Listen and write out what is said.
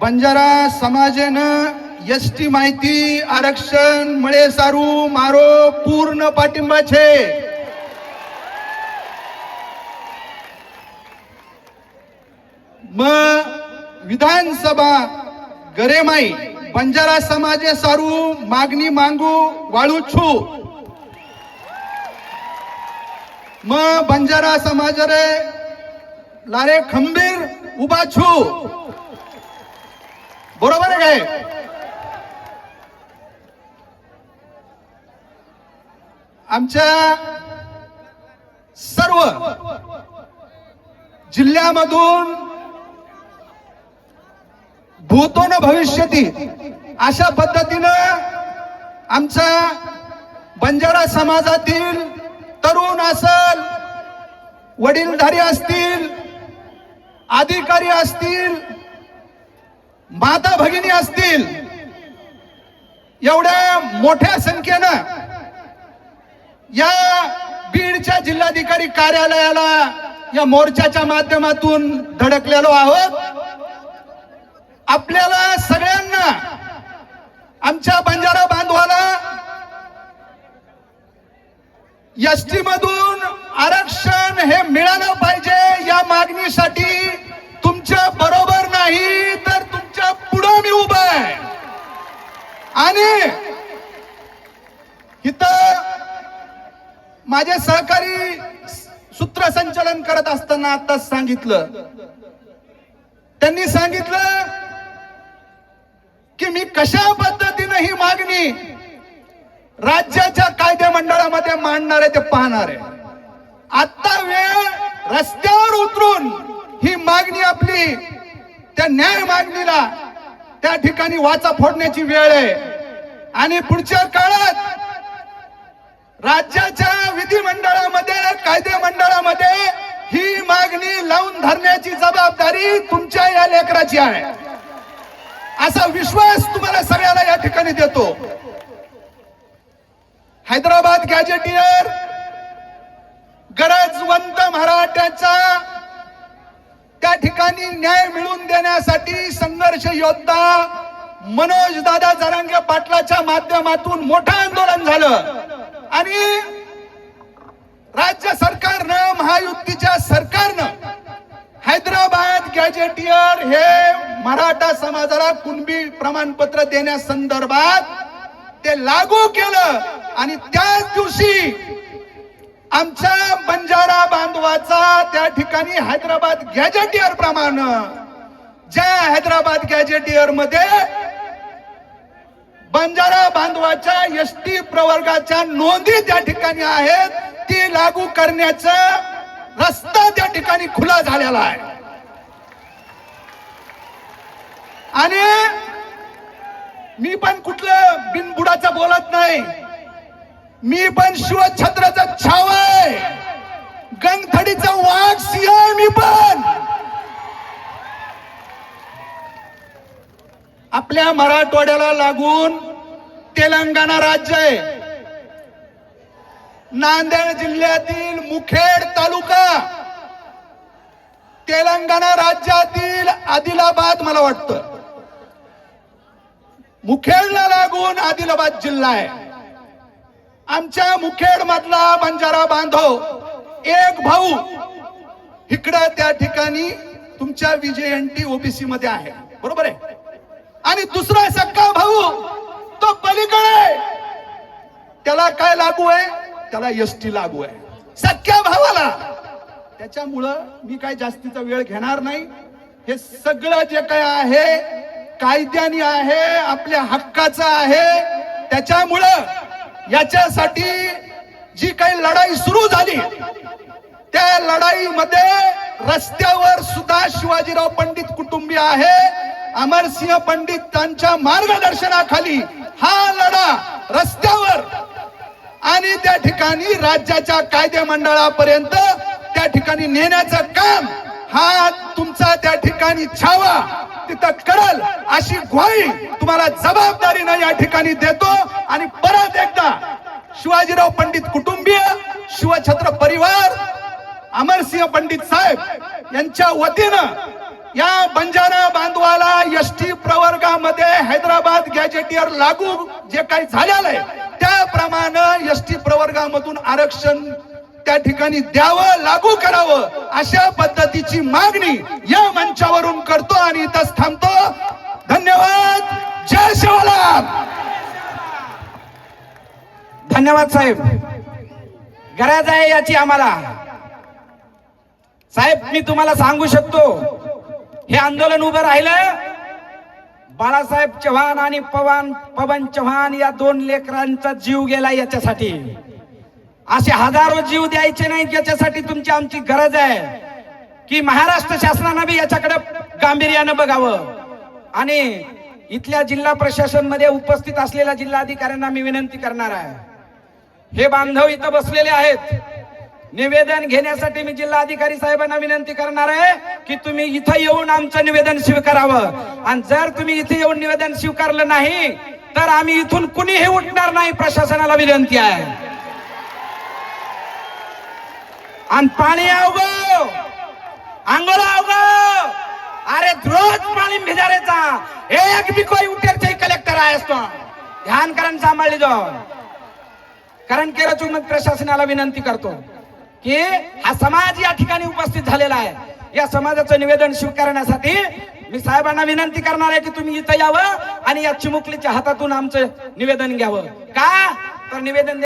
Banjara समाजेनं S T माहिती आरक्षण मळे सारू मारो पूर्ण पाठिंबा છે. मग विधानसभा गरेमाई बंजारा समाजे सारू मागणी मागू वाळू छू मग बंजारा समाज रे लारे खंबीर उभा छू बरोबर आहे. काय आमच्या सर्व जिल्ह्यामधून भूतो न भविष्यती अशा पद्धतीनं आमचा बंजारा समाजातील तरुण असल वडीलधारी असतील अधिकारी असतील माता भगिनी असतील एवढ्या मोठ्या संख्येनं या बीडच्या जिल्हाधिकारी कार्यालयाला या मोर्चाच्या माध्यमातून धडकलेलो आहोत. आपल्याला सगळ्यांना आमच्या बंजारा बांधवाला एसटी मधून आरक्षण हे मिळालं पाहिजे या मागणीसाठी आणि इथं माझे सहकारी सूत्रसंचालन करत असताना आताच सांगितलं. त्यांनी सांगितलं की मी कशा पद्धतीनं ही मागणी राज्याच्या कायदे मंडळामध्ये मांडणार आहे ते पाहणार आहे. आता वेळ रस्त्यावर उतरून ही मागणी आपली त्या न्याय मागणीला त्या ठिकाणी वाचा फोडण्याची वेळ आहे. आणि पुढच्या काळात राज्याच्या विधिमंडळामध्ये कायदे मंडळामध्ये ही मागणी लावून धरण्याची जबाबदारी तुमच्या या लेकराची आहे. असा विश्वास तुम्हाला सगळ्याला या ठिकाणी देतो. हैदराबाद गॅजेटियर गरजवंत मराठ्याचा त्या ठिकाणी न्याय मिळवून देण्यासाठी संघर्ष योद्धा मनोज दादा जरांगे पाटलाच्या माध्यमातून मोठं आंदोलन झालं. आणि राज्य सरकारनं महायुतीच्या सरकारनं हैदराबाद गॅजेटियर हे मराठा समाजाला कुणबी प्रमाणपत्र देण्यासंदर्भात ते लागू केलं. आणि त्याच दिवशी आमच्या बंजारा बांधवाचा त्या ठिकाणी हैदराबाद गॅजेटियर प्रमाण ज्या हैदराबाद गॅजेटियरमध्ये बंजारा बांधवाच्या एस टी प्रवर्गाच्या नोंदी त्या ठिकाणी आहेत ती लागू करण्याचा रस्ता त्या ठिकाणी खुला झालेला आहे. आणि मी पण कुठलं बिनबुडाचं बोलत नाही. मी पण शिवछत्राचा छाव आहे गंगथडीचा वाघ सिंह मी पण. आपल्या मराठवाड्याला लागून तेलंगणा राज्य आहे. नांदेड जिल्ह्यातील मुखेड तालुका तेलंगणा राज्यातील आदिलाबाद मला वाटतं. मुखेडला लागून आदिलाबाद जिल्हा आहे. आमच्या मुखेड मधला बंजारा बांधव एक भाऊ इकडं त्या ठिकाणी तुमच्या विजयंती ओबीसी मध्ये आहे. बरोबर आहे? आणि दुसरा सक्का भाऊ? तो पलीकडे. त्याला काय लागू आहे? त्याला एसटी लागू आहे. सख्या भावाला. त्याच्यामुळं मी काय जास्तीचा वेळ घेणार नाही. हे सगळं जे काय आहे कायद्याने आहे आपल्या हक्काचं आहे त्याच्यामुळं याच्यासाठी जी काही लढाई सुरू झाली त्या लढाईमध्ये रस्त्यावर सुद्धा शिवाजीराव पंडित कुटुंबीय आहे. अमरसिंह पंडित त्यांच्या मार्गदर्शनाखाली हा लढा रस्त्यावर आणि त्या ठिकाणी राज्याच्या कायदे मंडळापर्यंत त्या ठिकाणी नेण्याचं काम हा तुमचा त्या ठिकाणी छावा तिथं करल अशी ग्वाही तुम्हाला जबाबदारीनं या ठिकाणी देतो. आणि परत एकदा शिवाजीराव पंडित कुटुंबीय शिवछत्र परिवार अमरसिंह पंडित साहेब यांच्या वतीनं या बंजारा बांधवाला एस टी प्रवर्गामध्ये हैदराबाद गॅजेटियर लागू जे काही झालेलं आहे त्याप्रमाणे एस टी प्रवर्गामधून आरक्षण त्या ठिकाणी द्यावं लागू करावं अशा पद्धतीची मागणी या मंचावरून करतो आणि इथंच थांबतो. धन्यवाद. जय शिवलाल. धन्यवाद साहेब. गरज आहे याची आम्हाला. साहेब मी तुम्हाला सांगू शकतो हे आंदोलन उभं राहिलं बाळासाहेब चव्हाण आणि पवन पवन चव्हाण या दोन लेकरांचा जीव गेला याच्यासाठी. असे हजारो जीव द्यायचे नाही याच्यासाठी तुमची आमची गरज आहे. की महाराष्ट्र शासनानं बी याच्याकडे गांभीर्यानं बघावं. आणि इथल्या जिल्हा प्रशासनमध्ये उपस्थित असलेल्या जिल्हाधिकाऱ्यांना मी विनंती करणार आहे. हे बांधव इथं बसलेले आहेत. निवेदन घेण्यासाठी मी जिल्हाधिकारी साहेबांना विनंती करणार आहे की तुम्ही इथं येऊन आमचं निवेदन स्वीकारावं. आणि जर तुम्ही इथे येऊन निवेदन स्वीकारलं नाही तर आम्ही इथून कुणीही उठणार नाही प्रशासनाला विनंती आहे. आणि पाणी अवगो आंघोळ अवगो अरे रोज पाणी भिजारेचा एक बी कोई उठेर कलेक्टर आहे असतो. ध्यान करण सांभाळली जाऊ कारण केरचूक मग प्रशासनाला विनंती करतो. की हा समाज या ठिकाणी उपस्थित झालेला आहे. या समाजाचं निवेदन स्वीकारण्यासाठी मी साहेबांना विनंती करणार आहे की तुम्ही इथं यावं आणि या चिमुकलीच्या हातातून आमचं निवेदन घ्यावं. का? तर निवेदन